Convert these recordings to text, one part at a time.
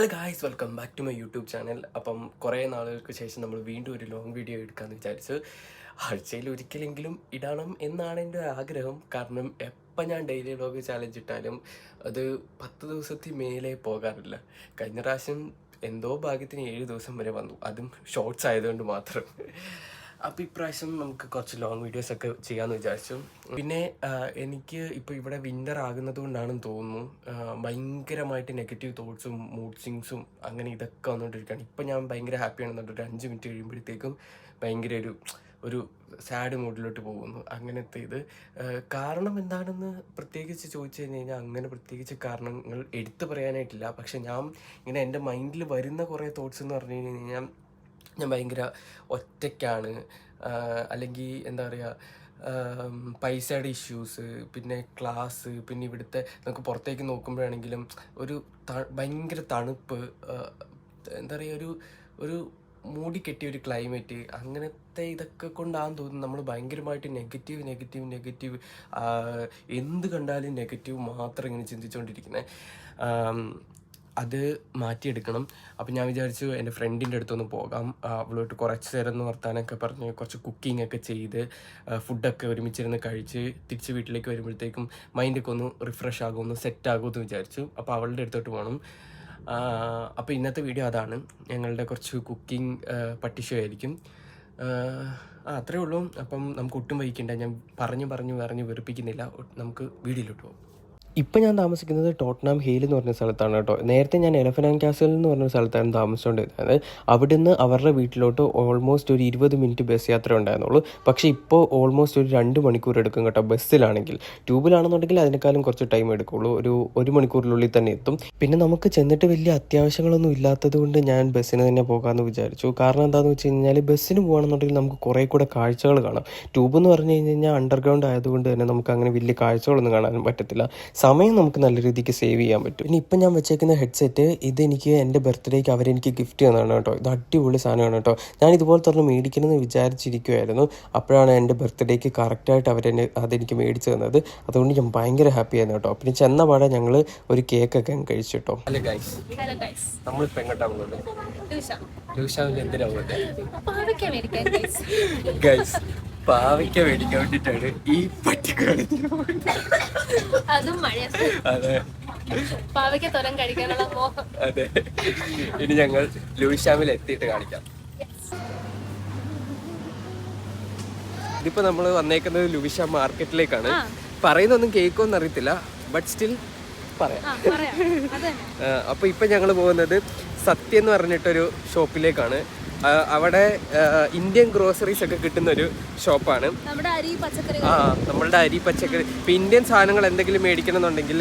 Hello guys welcome back to my YouTube channel അപ്പം കുറേ നാളുകൾക്ക് ശേഷം നമ്മൾ വീണ്ടും ഒരു ലോങ് വീഡിയോ എടുക്കാമെന്ന് വിചാരിച്ചു. ആഴ്ചയിൽ ഒരിക്കലെങ്കിലും ഇടണം എന്നാണ് എന്റെ ആഗ്രഹം. കാരണം എപ്പം ഞാൻ ഡെയിലി ലോഗ് ചാലഞ്ച് ഇട്ടാലും അത് പത്ത് ദിവസത്തിൽ മേലെ പോകാറില്ല. കഴിഞ്ഞ പ്രാവശ്യം എന്തോ ഭാഗ്യത്തിന് ഏഴ് ദിവസം വരെ വന്നു. അതും ഷോർട്സ് ആയതുകൊണ്ട് മാത്രം. അപ്പോൾ ഇപ്രാവശ്യം നമുക്ക് കുറച്ച് ലോങ് വീഡിയോസ് ഒക്കെ ചെയ്യാമെന്ന് വിചാരിച്ചു. പിന്നെ എനിക്ക് ഇപ്പോൾ ഇവിടെ വിന്റർ ആകുന്നത് കൊണ്ടാണെന്ന് തോന്നുന്നു. ഭയങ്കരമായിട്ട് നെഗറ്റീവ് തോട്ട്സും മൂഡ് സ്വിങ്സും അങ്ങനെ ഇതൊക്കെ വന്നുകൊണ്ടിരിക്കുകയാണ് ഇപ്പോൾ ഞാൻ ഭയങ്കര ഹാപ്പിയാണെന്നുണ്ട് ഒരു അഞ്ച് മിനിറ്റ് കഴിയുമ്പോഴത്തേക്കും ഭയങ്കര ഒരു ഒരു സാഡ് മൂഡിലോട്ട് പോകുന്നു. അങ്ങനത്തെ ഇത്. കാരണം എന്താണെന്ന് പ്രത്യേകിച്ച് ചോദിച്ചു കഴിഞ്ഞ് കഴിഞ്ഞാൽ അങ്ങനെ പ്രത്യേകിച്ച് കാരണങ്ങൾ എടുത്തു പറയാനായിട്ടില്ല. പക്ഷെ ഞാൻ ഇങ്ങനെ എന്റെ മൈൻഡിൽ വരുന്ന കുറേ തോട്ട്സ് എന്ന് പറഞ്ഞു കഴിഞ്ഞ് കഴിഞ്ഞാൽ ഞാൻ ഭയങ്കര ഒറ്റയ്ക്കാണ്. അല്ലെങ്കിൽ എന്താ പറയുക പൈസയുടെ ഇഷ്യൂസ് പിന്നെ ക്ലാസ് പിന്നെ ഇവിടുത്തെ നമുക്ക് പുറത്തേക്ക് നോക്കുമ്പോഴാണെങ്കിലും ഒരു ഭയങ്കര തണുപ്പ് എന്താ പറയുക ഒരു ഒരു മൂടി കെട്ടിയ ഒരു ക്ലൈമറ്റ് അങ്ങനത്തെ ഇതൊക്കെ കൊണ്ടാണെന്ന് തോന്നുന്നു. നമ്മൾ ഭയങ്കരമായിട്ട് നെഗറ്റീവ് നെഗറ്റീവ് നെഗറ്റീവ് എന്ത് കണ്ടാലും നെഗറ്റീവ് മാത്രം ഇങ്ങനെ ചിന്തിച്ചുകൊണ്ടിരിക്കുന്നത് അത് മാറ്റിയെടുക്കണം. അപ്പം ഞാൻ വിചാരിച്ചു എന്റെ ഫ്രണ്ടിന്റെ അടുത്തൊന്ന് പോകാം. അവളോട്ട് കുറച്ച് നേരം ഒന്ന് വർത്താനൊക്കെ പറഞ്ഞ് കുറച്ച് കുക്കിംഗ് ഒക്കെ ചെയ്ത് ഫുഡൊക്കെ ഒരുമിച്ചിരുന്ന് കഴിച്ച് തിരിച്ച് വീട്ടിലേക്ക് വരുമ്പോഴത്തേക്കും മൈൻഡൊക്കെ ഒന്ന് റിഫ്രഷ് ആകും ഒന്ന് സെറ്റ് ആകുമെന്ന് വിചാരിച്ചു. അപ്പോൾ അവളുടെ അടുത്തോട്ട് പോകണം അപ്പോൾ ഇന്നത്തെ വീഡിയോ അതാണ്. ഞങ്ങളുടെ കുറച്ച് കുക്കിംഗ് പട്ടിഷോ ആയിരിക്കും. ആ, അത്രേ ഉള്ളൂ. അപ്പം നമുക്ക് ഒട്ടും വൈകിക്കണ്ട. ഞാൻ പറഞ്ഞു പറഞ്ഞു പറഞ്ഞു വെറുപ്പിക്കുന്നില്ല. നമുക്ക് വീഡിയോയിലോട്ട് പോകും. ഇപ്പം ഞാൻ താമസിക്കുന്നത് ടോട്ടനാം ഹീൽ എന്ന് പറഞ്ഞ സ്ഥലത്താണ് കേട്ടോ. നേരത്തെ ഞാൻ എലഫനാൻ കാസിൽ എന്ന് പറഞ്ഞ സ്ഥലത്താണ് താമസിച്ചുകൊണ്ടിരുന്നത് അവിടുന്ന് അവരുടെ വീട്ടിലോട്ട് ഓൾമോസ്റ്റ് ഒരു ഇരുപത് മിനിറ്റ് ബസ് യാത്ര ഉണ്ടായിരുന്നുള്ളൂ. പക്ഷേ ഇപ്പോൾ ഓൾമോസ്റ്റ് ഒരു രണ്ട് മണിക്കൂർ എടുക്കും കേട്ടോ ബസ്സിലാണെങ്കിൽ. ട്യൂബിലാണെന്നുണ്ടെങ്കിൽ അതിനേക്കാളും കുറച്ച് ടൈം എടുക്കുള്ളൂ. ഒരു ഒരു മണിക്കൂറിനുള്ളിൽ തന്നെ എത്തും. പിന്നെ നമുക്ക് ചെന്നിട്ട് വലിയ അത്യാവശ്യങ്ങളൊന്നും ഇല്ലാത്തത് കൊണ്ട് ഞാൻ ബസ്സിന് തന്നെ പോകാമെന്ന് വിചാരിച്ചു. കാരണം എന്താണെന്ന് വെച്ച് കഴിഞ്ഞാൽ ബസ്സിന് പോകുകയാണെന്നുണ്ടെങ്കിൽ നമുക്ക് കുറേ കൂടെ കാഴ്ചകൾ കാണാം. ട്യൂബ് എന്ന് പറഞ്ഞു കഴിഞ്ഞ് കഴിഞ്ഞാൽ അണ്ടർഗ്രൗണ്ട് ആയതുകൊണ്ട് തന്നെ നമുക്ക് അങ്ങനെ വലിയ കാഴ്ചകളൊന്നും കാണാൻ പറ്റത്തില്ല. സമയം നമുക്ക് നല്ല രീതിക്ക് സേവ് ചെയ്യാൻ പറ്റും. ഇനി ഇപ്പം ഞാൻ വെച്ചേക്കുന്ന ഹെഡ്സെറ്റ് ഇത് എനിക്ക് എന്റെ ബർത്ത്ഡേക്ക് അവരെനിക്ക് ഗിഫ്റ്റ് തന്നതാണ് കേട്ടോ. ഇത് അടിപൊളി സാധനമാണ് കേട്ടോ. ഞാൻ ഇതുപോലെ തന്നെ മേടിക്കണമെന്ന് വിചാരിച്ചിരിക്കുമായിരുന്നു അപ്പോഴാണ് എന്റെ ബർത്ത്ഡേക്ക് കറക്റ്റായിട്ട് അവരെന്നെ അതെനിക്ക് മേടിച്ചു തന്നത്. അതുകൊണ്ട് ഞാൻ ഭയങ്കര ഹാപ്പി ആയിരുന്നു കേട്ടോ. പിന്നെ ചെന്ന പാടെ ഞങ്ങൾ ഒരു കേക്ക് ഒക്കെ കഴിച്ചു കേട്ടോ. ഹലോ ഗൈസ് ഹലോ ഗൈസ് നമ്മളിപ്പോൾ എങ്ങോട്ടാണ് പോകുന്നത്? ലൂഷ. ലൂഷാവിൽ എന്തിനാണ് പോകുന്നത്? പാവയ്ക്ക മേടിക്കാൻ ഗൈസ് ഗൈസ് പാവയ്ക്ക മേടിക്കാൻ വേണ്ടിട്ടാണ് ഈ പട്ടിക്കാണ് അതും മഴയത്ത് അതെ. പാവയ്ക്ക തുരം കഴിക്കാനുള്ള മോഹം. അതെ. ഇനി ഞങ്ങൾ ലൂയിഷാമിൽ എത്തിയിട്ട് കാണിക്കാം. ഇതിപ്പോ നമ്മൾ വന്നേക്കുന്നത് ലുവിഷാ മാർക്കറ്റിലേക്കാണ്. പറയുന്നൊന്നും കേൾക്കുമെന്ന് അറിയത്തില്ല ബട്ട് സ്റ്റിൽ പറയാം. അപ്പൊ ഇപ്പൊ ഞങ്ങൾ പോകുന്നത് സത്യ എന്ന് പറഞ്ഞിട്ടൊരു ഷോപ്പിലേക്കാണ് അവിടെ ഇന്ത്യൻ ഗ്രോസറീസ് ഒക്കെ കിട്ടുന്ന ഒരു ഷോപ്പാണ് ആ നമ്മളുടെ അരി പച്ചക്കറി. ഇപ്പം ഇന്ത്യൻ സാധനങ്ങൾ എന്തെങ്കിലും മേടിക്കണം എന്നുണ്ടെങ്കിൽ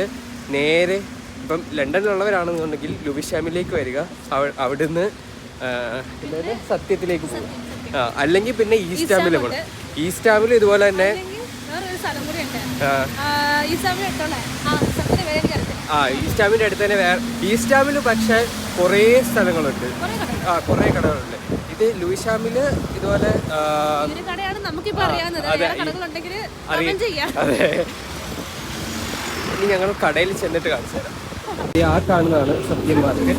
നേരെ ഇപ്പം ലണ്ടനിലുള്ളവരാണെന്നുണ്ടെങ്കിൽ ലുബിഷാമിലേക്ക് വരിക. അവ- അവിടുന്ന് സത്യത്തിലേക്ക് പോകും ആ അല്ലെങ്കിൽ പിന്നെ ഈസ്റ്റാമിൽ പോകണം. ഈസ്റ്റാമിൽ ഇതുപോലെ തന്നെ ഈ സമയം ആ ഈ ഈസ്റ്റാമിന്റെ അടുത്ത് തന്നെ വേറെ ഈസ്റ്റാമിൽ പക്ഷേ കുറേ സ്ഥലങ്ങളുണ്ട്. ആ കുറേ കടകളുണ്ട്. ഇത് ലൂയിഷാമിൽ ഇതുപോലെ അതെ, ഈ- ഇനി ഞങ്ങൾ കടയിൽ ചെന്നിട്ട് കാണിച്ചു തരാം. ഈ ആ കാണുന്നതാണ് Sathyan market.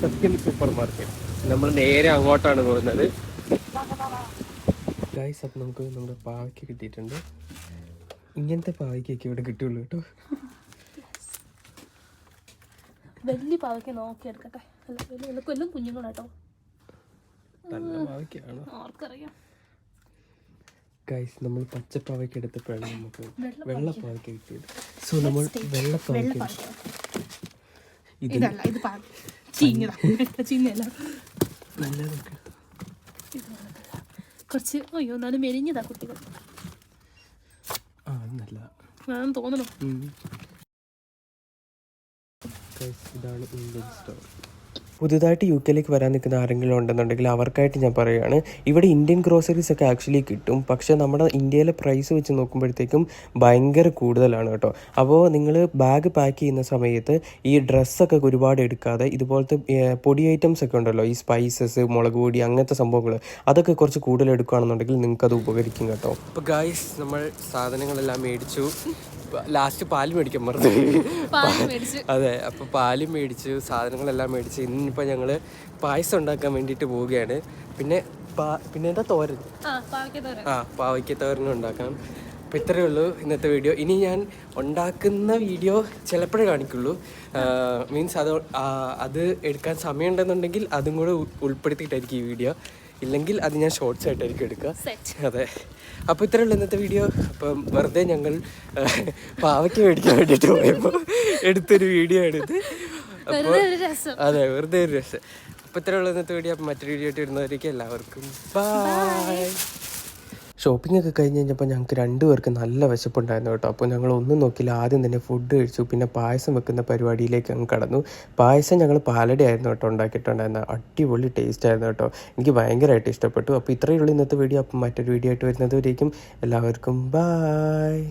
Sathyan super market. നമ്മൾ നേരെ അങ്ങോട്ടാണ് പോകുന്നത്. ഗൈസ് അപ്പം നമുക്ക് നമ്മുടെ പാവയ്ക്ക് കിട്ടിയിട്ടുണ്ട്. ഇങ്ങനത്തെ പാവയ്ക്കൊക്കെ ഇവിടെ കിട്ടുള്ളൂ കേട്ടോ. വലിയ പാവയ്ക്ക് നോക്കി എടുക്കട്ടെ. അല്ല വലിയ വലിയ കൊല്ലും കുഞ്ഞുങ്ങളാട്ടോ ആർക്കറിയാം. ഗൈസ് നമ്മൾ പച്ചപ്പാവയ്ക്ക് എടുത്തപ്പോഴാണ് നമുക്ക് വെള്ള വെള്ളപ്പാവയ്ക്ക് കിട്ടിയത്. സോ നമ്മൾ വെള്ളപ്പാവയ്ക്ക് ഇതല്ല ഇത് ചീഞ്ഞല്ല കുറച്ച് അയ്യോ എന്നാലും മെലിഞ്ഞതാ കുട്ടികൾ. ആ തോന്നണു. Guys, ഇതാണ് ഇന്ത്യൻ സ്റ്റോർ പുതുതായിട്ട് യു കെയിലേക്ക് വരാൻ നിൽക്കുന്ന ആരെങ്കിലും ഉണ്ടെന്നുണ്ടെങ്കിൽ അവർക്കായിട്ട് ഞാൻ പറയുകയാണ്. ഇവിടെ ഇന്ത്യൻ ഗ്രോസറീസ് ഒക്കെ ആക്ച്വലി കിട്ടും. പക്ഷേ നമ്മുടെ ഇന്ത്യയിലെ പ്രൈസ് വെച്ച് നോക്കുമ്പോഴത്തേക്കും ഭയങ്കര കൂടുതലാണ് കേട്ടോ. അപ്പോൾ നിങ്ങൾ ബാഗ് പാക്ക് ചെയ്യുന്ന സമയത്ത് ഈ ഡ്രസ്സൊക്കെ ഒരുപാട് എടുക്കാതെ ഇതുപോലത്തെ പൊടി ഐറ്റംസ് ഒക്കെ ഉണ്ടല്ലോ. ഈ സ്പൈസസ് മുളക് പൊടി അങ്ങനത്തെ സംഭവങ്ങൾ അതൊക്കെ കുറച്ച് കൂടുതൽ എടുക്കുകയാണെന്നുണ്ടെങ്കിൽ നിങ്ങൾക്ക് അത് ഉപകരിക്കും കേട്ടോ. അപ്പോൾ ഗായ്സ് നമ്മൾ സാധനങ്ങളെല്ലാം മേടിച്ചു. ലാസ്റ്റ് പാൽ മേടിക്കാൻ മറന്നു. പാൽ അതെ അപ്പോൾ പാൽ മേടിച്ചു സാധനങ്ങളെല്ലാം മേടിച്ച് ഇന്നിപ്പോൾ ഞങ്ങൾ പായസം ഉണ്ടാക്കാൻ വേണ്ടിയിട്ട് പോവുകയാണ്. പിന്നെ പിന്നെ എന്താ തോരൻ? ആ പാവയ്ക്ക തോരൻ. ഉണ്ടാക്കണം. അപ്പോൾ ഇത്രയേ ഉള്ളൂ ഇന്നത്തെ വീഡിയോ. ഇനി ഞാൻ ഉണ്ടാക്കുന്ന വീഡിയോ ചിലപ്പോഴേ കാണിക്കുള്ളൂ. മീൻസ് അത് അത് എടുക്കാൻ സമയമുണ്ടെന്നുണ്ടെങ്കിൽ അതും കൂടെ ഉൾപ്പെടുത്തിയിട്ടായിരിക്കും ഈ വീഡിയോ. ഇല്ലെങ്കിൽ അത് ഞാൻ ഷോർട്സ് ആയിട്ടായിരിക്കും എടുക്കുക. അതെ. അപ്പോൾ ഇത്രയേ ഉള്ളൂ ഇന്നത്തെ വീഡിയോ. അപ്പം വെറുതെ ഞങ്ങൾ പാവയ്ക്ക് മേടിക്കാൻ വേണ്ടിയിട്ട് പോയപ്പോൾ എടുത്തൊരു വീഡിയോ എടുത്ത് അതെ വെറുതെ ഒരു രസം. അപ്പോൾ ഇത്ര ഉള്ളൂ ഇന്നത്തെ വീഡിയോ അപ്പം മറ്റൊരു വീഡിയോ ആയിട്ട് വരുന്നവരേക്കും എല്ലാവർക്കും ബൈ ഷോപ്പിംഗ് ഒക്കെ കഴിഞ്ഞ് കഴിഞ്ഞപ്പോൾ ഞങ്ങൾക്ക് രണ്ടുപേർക്ക് നല്ല വിശപ്പുണ്ടായിരുന്നു കേട്ടോ. അപ്പോൾ ഞങ്ങൾ ഒന്നും നോക്കിയില്ല. ആദ്യം തന്നെ ഫുഡ് കഴിച്ചു. പിന്നെ പായസം വെക്കുന്ന പരിപാടിയിലേക്ക് അങ്ങ് കടന്നു. പായസം ഞങ്ങൾ പാലടി ആയിരുന്നു കേട്ടോ ഉണ്ടാക്കിയിട്ടുണ്ടായിരുന്നത്. അടിപൊളി ടേസ്റ്റ് ആയിരുന്നു കേട്ടോ. എനിക്ക് ഭയങ്കരമായിട്ട് ഇഷ്ടപ്പെട്ടു. അപ്പോൾ ഇത്രയേ ഉള്ളൂ ഇന്നത്തെ വീഡിയോ അപ്പം മറ്റൊരു വീഡിയോ ആയിട്ട് വരുന്നതുവരേക്കും എല്ലാവർക്കും ബായ്